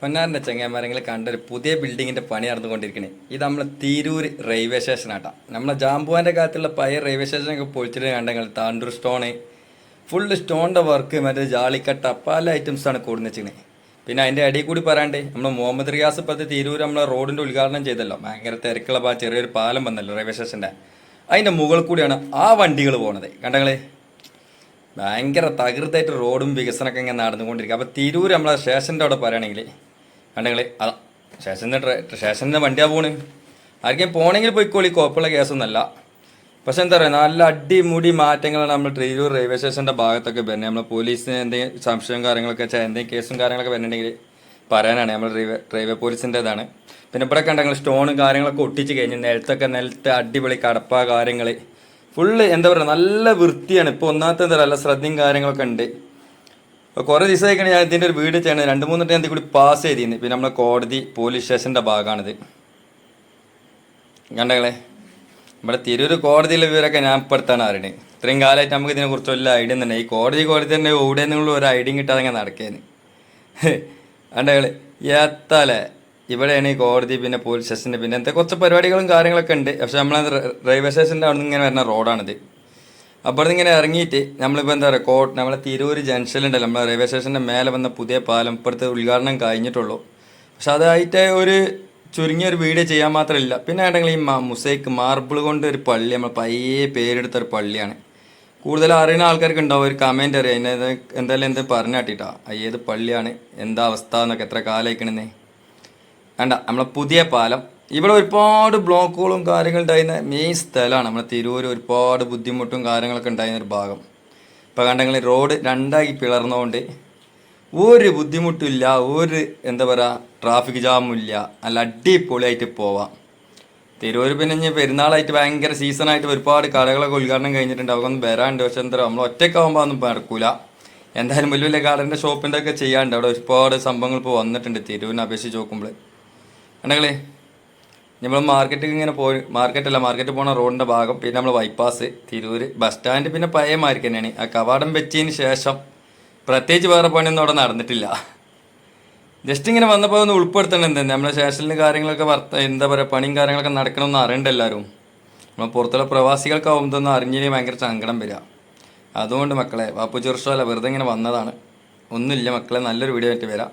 പൊന്നാറിന്റെ ചെങ്ങന്മാരെങ്കിലും കണ്ട ഒരു പുതിയ ബിൽഡിങ്ങിന്റെ പണി നടന്നുകൊണ്ടിരിക്കണേ. ഇത് നമ്മൾ തിരൂർ റെയിൽവേ സ്റ്റേഷൻ സ്റ്റേഷനാട്ടാ നമ്മളെ ജാമ്പുവാന്റെ കാലത്തുള്ള പഴയ റെയിൽവേ സ്റ്റേഷനൊക്കെ പൊളിച്ചിട്ട് കണ്ടെങ്കിൽ താണ്ടൂർ സ്റ്റോണ് ഫുള്ള് സ്റ്റോണിന്റെ വർക്ക് മറ്റേ ജാളിക്കട്ട പല ഐറ്റംസാണ് കൂടുന്ന വെച്ചിരിക്കുന്നത് പിന്നെ അതിന്റെ ഇടയിൽ കൂടി പറയാണ്ട് നമ്മൾ മുഹമ്മദ് റിയാസ് ഇപ്പോഴത്തെ തിരൂർ നമ്മളെ റോഡിന്റെ ഉദ്ഘാടനം ചെയ്തല്ലോ. ഭയങ്കര തിരക്കുള്ള പാ ചെറിയൊരു പാലം വന്നല്ലോ റെയിൽവേ സ്റ്റേഷന്റെ അതിന്റെ മുകളിൽ കൂടിയാണ് ആ വണ്ടികൾ പോണത്. കണ്ടങ്ങളെ ഭയങ്കര തകൃതായിട്ട് റോഡും വികസനമൊക്കെ ഇങ്ങനെ നടന്നുകൊണ്ടിരിക്കുക അപ്പോൾ തിരൂർ നമ്മളെ സ്റ്റേഷന്റെ അവിടെ പറയുകയാണെങ്കിൽ കണ്ടെങ്കിൽ അതാ സ്റ്റേഷന്റെ സ്റ്റേഷന്റെ വണ്ടിയാണ് പോണ്. ആർക്കും പോണെങ്കിൽ പോയിക്കോളി കുഴപ്പമുള്ള കേസൊന്നല്ല പക്ഷെ എന്താ പറയുക നല്ല അടിമുടി മാറ്റങ്ങളാണ് നമ്മൾ തിരൂർ റെയിൽവേ സ്റ്റേഷന്റെ ഭാഗത്തൊക്കെ വരുന്നത്. നമ്മൾ പോലീസിന് എന്തെങ്കിലും സംശയവും കാര്യങ്ങളൊക്കെ എന്തെങ്കിലും കേസും കാര്യങ്ങളൊക്കെ വരുന്നുണ്ടെങ്കിൽ പറയാനാണ് നമ്മൾ റെയിൽവേ റെയിൽവേ പോലീസിന്റെതാണ് പിന്നെ ഇവിടെ കണ്ടെങ്കിൽ സ്റ്റോണും കാര്യങ്ങളൊക്കെ ഒട്ടിച്ച് കഴിഞ്ഞ് നിലത്തൊക്കെ നിലത്ത് അടിപൊളി കടപ്പ കാര്യങ്ങൾ ഫുള്ള് എന്താ പറയുക നല്ല വൃത്തിയാണ്. ഇപ്പോൾ ഒന്നാമത്തെ എന്താ പറയുക നല്ല ശ്രദ്ധയും കാര്യങ്ങളൊക്കെ ഉണ്ട്. അപ്പോൾ ദിവസമായി ദിവസമായിക്കാണ് ഞാൻ ഇതിന്റെ ഒരു വീഡിയോ ചെയ്യണത് രണ്ട് മൂന്ന് ടൈം കൂടി പാസ് ചെയ്തിരുന്നു. പിന്നെ നമ്മളെ കോടതി പോലീസ് സ്റ്റേഷന്റെ ഭാഗമാണിത്. കണ്ടങ്ങളെ നമ്മുടെ തിരൂർ കോടതിയിലെ വിവരമൊക്കെ ഞാൻ ഇപ്പോഴത്താണ് അറിയണത് ഇത്രയും കാലമായിട്ട് നമുക്ക് ഇതിനെക്കുറിച്ച് വല്ല ഐഡിയ തന്നെ ഈ കോടതി കോടതി തന്നെ എവിടെ നിന്നുള്ള ഒരു ഐഡിയ കിട്ടാതെ അങ്ങനെ നടക്കേന് കണ്ടകൾ എത്താലേ ഇവിടെയാണ് ഈ കോടതി പിന്നെ പോലീസ് സ്റ്റേഷന്റെ പിന്നെ എന്താ കുറച്ച് പരിപാടികളും കാര്യങ്ങളൊക്കെ ഉണ്ട്. പക്ഷെ നമ്മളെ റെയിൽവേ സ്റ്റേഷന്റെ അവിടെ നിന്ന് ഇങ്ങനെ വരുന്ന റോഡാണിത് അവിടെ ഇങ്ങനെ ഇറങ്ങിയിട്ട് നമ്മളിപ്പോൾ എന്താ പറയുക കോട്ട് നമ്മളെ തിരൂർ ജംഗ്ഷനിലുണ്ടല്ലോ നമ്മളെ റെയിൽവേ സ്റ്റേഷന്റെ മേലെ വന്ന പുതിയ പാലം ഇപ്പോഴത്തെ ഉദ്ഘാടനം കഴിഞ്ഞിട്ടുള്ളൂ. പക്ഷെ അതായിട്ട് ഒരു ചുരുങ്ങിയ ഒരു വീഡിയോ ചെയ്യാൻ മാത്രമില്ല പിന്നെ ആണെങ്കിൽ ഈ മുസൈക്ക് മാർബിൾ കൊണ്ട് ഒരു പള്ളി നമ്മൾ പയ്യെ പേരെടുത്ത ഒരു പള്ളിയാണ്. കൂടുതൽ അറിയുന്ന ആൾക്കാർക്ക് ഉണ്ടാവും ഒരു കമന്റ് അറിയാം എന്നെ എന്തായാലും എന്ത് പറഞ്ഞു കാട്ടിട്ടാ? ഏത് പള്ളിയാണ്. എന്താ അവസ്ഥ? എന്നൊക്കെ എത്ര കാലം ആയിക്കണെന്നേ വേണ്ട നമ്മളെ പുതിയ പാലം ഇവിടെ ഒരുപാട് ബ്ലോക്കുകളും കാര്യങ്ങളും ഉണ്ടായിരുന്ന മെയിൻ സ്ഥലമാണ്. നമ്മുടെ തിരൂർ ഒരുപാട് ബുദ്ധിമുട്ടും കാര്യങ്ങളൊക്കെ ഉണ്ടായിരുന്ന ഒരു ഭാഗം. ഇപ്പോൾ കണ്ടെങ്കിൽ റോഡ് രണ്ടായി പിളർന്നുകൊണ്ട് ഒരു ബുദ്ധിമുട്ടില്ല ഒരു എന്താ പറയുക ട്രാഫിക് ജാമും ഇല്ല. നല്ല അടിപൊളിയായിട്ട് പോവാം. തിരൂർ പിന്നെ ഇനി പെരുന്നാളായിട്ട് ഭയങ്കര സീസണായിട്ട് ഒരുപാട് കടകളൊക്കെ ഉദ്ഘാടനം കഴിഞ്ഞിട്ടുണ്ട്. അവർക്കൊന്നും വരാണ്ട്. പക്ഷെ എന്താ നമ്മൾ ഒറ്റയ്ക്കാവുമ്പോൾ ഒന്നും നടക്കൂല. എന്തായാലും വലിയ വലിയ കടന്റെ ഷോപ്പിന്റെ ഒക്കെ ചെയ്യാണ്ട് അവിടെ ഒരുപാട് സംഭവങ്ങൾ ഇപ്പോൾ വന്നിട്ടുണ്ട്. തിരൂരിനെ അപേക്ഷിച്ച് നോക്കുമ്പോൾ കണ്ടെങ്കിലേ നമ്മൾ മാർക്കറ്റിൽ ഇങ്ങനെ പോയി മാർക്കറ്റല്ല മാർക്കറ്റ് പോണ റോഡിന്റെ ഭാഗം പിന്നെ നമ്മൾ ബൈപ്പാസ് തിരൂർ ബസ് സ്റ്റാൻഡ് പിന്നെ പഴയ മാർക്ക് തന്നെയാണ്. ആ കവാടം വെച്ചതിന് ശേഷം പ്രത്യേകിച്ച് വേറെ പണിയൊന്നും അവിടെ നടന്നിട്ടില്ല. ജസ്റ്റ് ഇങ്ങനെ വന്നപ്പോൾ ഒന്ന് ഉൾപ്പെടുത്തണം എന്താ നമ്മളെ സ്റ്റേഷനിൽ കാര്യങ്ങളൊക്കെ വർത്ത എന്താ പറയുക പണിയും കാര്യങ്ങളൊക്കെ നടക്കണമെന്ന് അറിയണ്ട എല്ലാവരും നമ്മൾ പുറത്തുള്ള പ്രവാസികൾക്കാവും ഇതൊന്നും അറിഞ്ഞില്ലെങ്കിൽ ഭയങ്കര സങ്കടം വരിക. അതുകൊണ്ട് മക്കളെ വാപ്പു ചെറുഷമല്ല വെറുതെ ഇങ്ങനെ വന്നതാണ്. ഒന്നുമില്ല മക്കളെ നല്ലൊരു വീഡിയോ ആയിട്ട് വരാം.